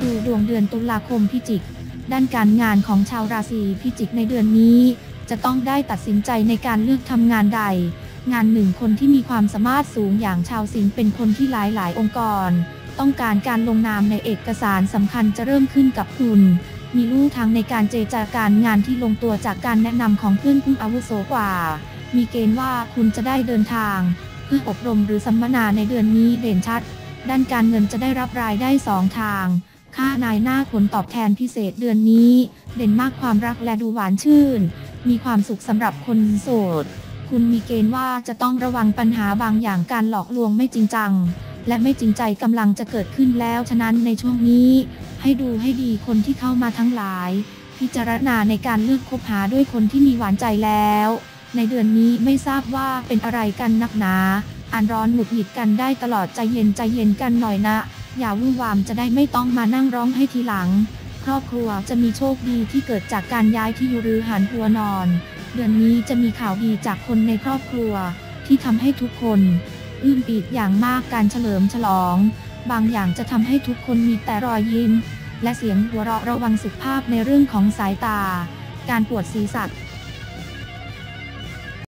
ดูดวงเดือนตุลาคมพิจิก ด้านการงานของชาวราศีพิจิกในเดือนนี้ จะต้องได้ตัดสินใจในการเลือกทำงานใด งานหนึ่งคนที่มีความสามารถสูงอย่างชาวสิงห์เป็นคนที่หลายหลายองค์กร ต้องการการลงนามในเอกสารสำคัญจะเริ่มขึ้นกับคุณมีลู่ทางในการเจรจาการงานที่ลงตัวจากการแนะนำของเพื่อนผู้อาวุโสกว่า มีเกณฑ์ว่าคุณจะได้เดินทางเพื่ออบรมหรือสัมมนาในเดือนนี้เด่นชัด ด้านการเงินจะได้รับรายได้สองทาง ค่านายหน้าผลตอบแทนพิเศษเดือนนี้ เด่นมากความรักและดูหวานชื่น มีความสุขสำหรับคนโสด คุณมีเกณฑ์ว่าจะต้องระวังปัญหาบางอย่างการหลอกลวงไม่จริงจัง และไม่จริงใจกำลังจะเกิดขึ้นแล้ว ฉะนั้นในช่วงนี้ ให้ดูให้ดีคนที่เข้ามาทั้งหลาย พิจารณาในการเลือกคบหาด้วยคนที่มีหวานใจแล้ว ในเดือนนี้ไม่ทราบว่าเป็นอะไรกันนักหนาอ่านร้อนหงุดหงิดกันได้ตลอดใจเย็นใจเย็นกันหน่อยนะ อย่าวุ่นวามจะได้ไม่ต้องมานั่งร้องให้ทีหลัง ครอบครัวจะมีโชคดีที่เกิดจากการย้ายที่อยู่หรือหันหัวนอน เดือนนี้จะมีข่าวดีจากคนในครอบครัว ที่ทำให้ทุกคนอื้มปีดอย่างมากการเฉลิมฉลอง บางอย่างจะทำให้ทุกคนมีแต่รอยยิ้มและเสียงหัวเราะระวังสุขภาพในเรื่องของสายตา การปวดศีรษะ